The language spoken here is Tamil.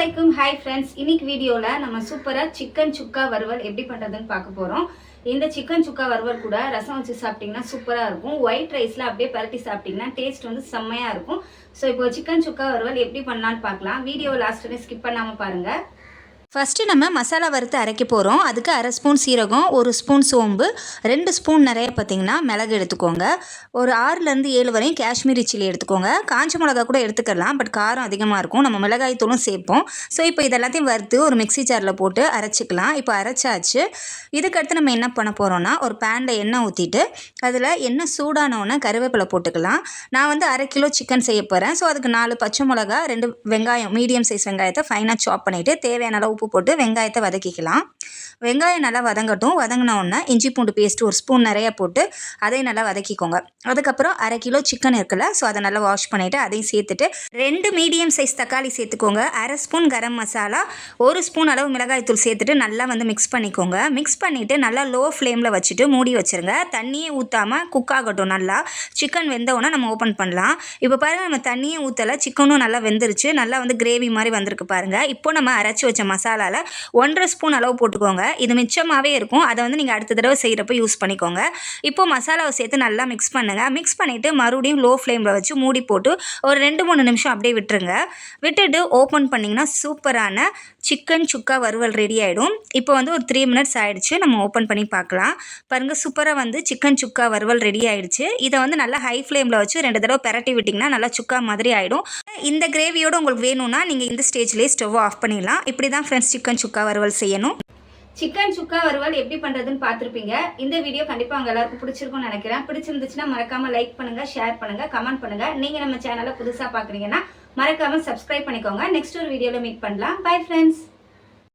ஹாய் ஃப்ரெண்ட்ஸ் இன்னைக்கு வீடியோவில் நம்ம சூப்பராக சிக்கன் சுக்கா வறுவல் எப்படி பண்ணுறதுன்னு பார்க்க போகிறோம் இந்த சிக்கன் சுக்கா வறுவல் கூட ரசம் வச்சு சாப்பிட்டிங்கன்னா சூப்பராக இருக்கும். ஒயிட் ரைஸில் அப்படியே பரட்டி சாப்பிட்டிங்கன்னா டேஸ்ட் வந்து செம்மையாக இருக்கும். ஸோ இப்போ சிக்கன் சுக்கா வறுவல் எப்படி பண்ணலான்னு பார்க்கலாம். வீடியோ லாஸ்ட் ஸ்கிப் பண்ணாமல் பாருங்கள் ஃபஸ்ட்டு நம்ம மசாலா வறுத்து அரைக்க போகிறோம் அதுக்கு அரை ஸ்பூன் சீரகம் ஒரு ஸ்பூன் சோம்பு ரெண்டு ஸ்பூன் நிறைய பார்த்தீங்கன்னா மிளகு எடுத்துக்கோங்க. ஒரு ஆறுலேருந்து ஏழு வரையும் காஷ்மீரி சில்லி எடுத்துக்கோங்க. காஞ்ச மிளகா கூட எடுத்துக்கலாம் பட் காரம் அதிகமாக இருக்கும். நம்ம மிளகாய் தூளும் சேர்ப்போம். ஸோ இப்போ இதெல்லாத்தையும் வறுத்து ஒரு மிக்ஸி ஜாரில் போட்டு அரைச்சிக்கலாம். இப்போ அரைச்சாச்சு. இதுக்கடுத்து நம்ம என்ன பண்ண போகிறோம்னா ஒரு பேனில் எண்ணெய் ஊற்றிட்டு அதில் எண்ணெய் சூடானோன்னே கருவேப்பிலை போட்டுக்கலாம். நான் வந்து அரை கிலோ சிக்கன் செய்ய போகிறேன் ஸோ அதுக்கு நாலு பச்சை மிளகா ரெண்டு வெங்காயம் மீடியம் சைஸ் வெங்காயத்தை ஃபைனாக சாப் பண்ணிவிட்டு தேவையான அளவு உப்பு போட்டு வெங்காயத்தை வதக்கிக்கலாம். வெங்காயம் நல்லா வதங்கட்டும். வதங்கின உடனே இஞ்சி பூண்டு பேஸ்ட் ஒரு ஸ்பூன் நிறைய போட்டு அதையும் நல்லா வதக்கிக்கோங்க. அதுக்கப்புறம் அரை கிலோ சிக்கன் இருக்குல்ல ஸோ அதை நல்லா வாஷ் பண்ணிவிட்டு அதையும் சேர்த்துட்டு ரெண்டு மீடியம் சைஸ் தக்காளி சேர்த்துக்கோங்க. அரை ஸ்பூன் கரம் மசாலா ஒரு ஸ்பூன் அளவு மிளகாய்த்தூள் சேர்த்துட்டு நல்லா வந்து மிக்ஸ் பண்ணிக்கோங்க. மிக்ஸ் பண்ணிவிட்டு நல்லா லோ ஃப்ளேமில் வச்சுட்டு மூடி வச்சுருங்க. தண்ணியே ஊற்றாமல் குக் ஆகட்டும் நல்லா. சிக்கன் வெந்த உடனே நம்ம ஓப்பன் பண்ணலாம். இப்போ பாருங்கள் நம்ம தண்ணியே ஊற்றலை சிக்கனும் நல்லா வெந்துருச்சு. நல்லா வந்து கிரேவி மாதிரி வந்திருக்கு பாருங்கள் இப்போ நம்ம அரைச்சி வச்ச மசாலாவில் ஒன்றரை ஸ்பூன் அளவு போட்டுக்கோங்க. இது மிச்சமாகவே இருக்கும். அதை வந்து நீங்கள் அடுத்த தடவை செய்கிறப்ப யூஸ் பண்ணிக்கோங்க. இப்போ மசாலாவை சேர்த்து நல்லா மிக்ஸ் பண்ணுங்கள் மிக்ஸ் பண்ணிவிட்டு மறுபடியும் லோ ஃப்ளேமில் வச்சு மூடி போட்டு ஒரு ரெண்டு மூணு நிமிஷம் அப்படியே விட்டுருங்க. விட்டுட்டு ஓப்பன் பண்ணிங்கன்னா சூப்பரான சிக்கன் சுக்கா வறுவல் ரெடி ஆகிடும் இப்போ வந்து ஒரு த்ரீ மினிட்ஸ் ஆகிடுச்சு நம்ம ஓப்பன் பண்ணி பார்க்கலாம். பாருங்கள் சூப்பராக வந்து சிக்கன் சுக்கா வறுவல் ரெடி ஆகிடுச்சு இதை வந்து நல்லா ஹை ஃப்ளேமில் வச்சு ரெண்டு தடவை பெரட்டி விட்டிங்கன்னா நல்லா சுக்கா மாதிரி ஆகிடும் இந்த கிரேவியோடு உங்களுக்கு வேணும்னா நீங்கள் இந்த ஸ்டேஜ்லேயே ஸ்டவ் ஆஃப் பண்ணிடலாம். இப்படி தான் ஃப்ரெண்ட்ஸ் சிக்கன் சுக்கா வறுவல் செய்யணும். சிக்கன் சுக்கா வறுவல் எப்படி பண்ணுறதுன்னு பார்த்துருப்பீங்க. இந்த வீடியோ கண்டிப்பாக உங்க எல்லாருக்கும் பிடிச்சிருக்கும்னு நினைக்கிறேன். பிடிச்சிருந்துச்சுன்னா மறக்காம லைக் பண்ணுங்க ஷேர் பண்ணுங்க கமெண்ட் பண்ணுங்க. நீங்கள் நம்ம சேனலை புதுசாக பார்க்குறீங்கன்னா மறக்காம சப்ஸ்கிரைப் பண்ணிக்கோங்க. நெக்ஸ்ட் ஒரு வீடியோவில் மீட் பண்ணலாம். Bye friends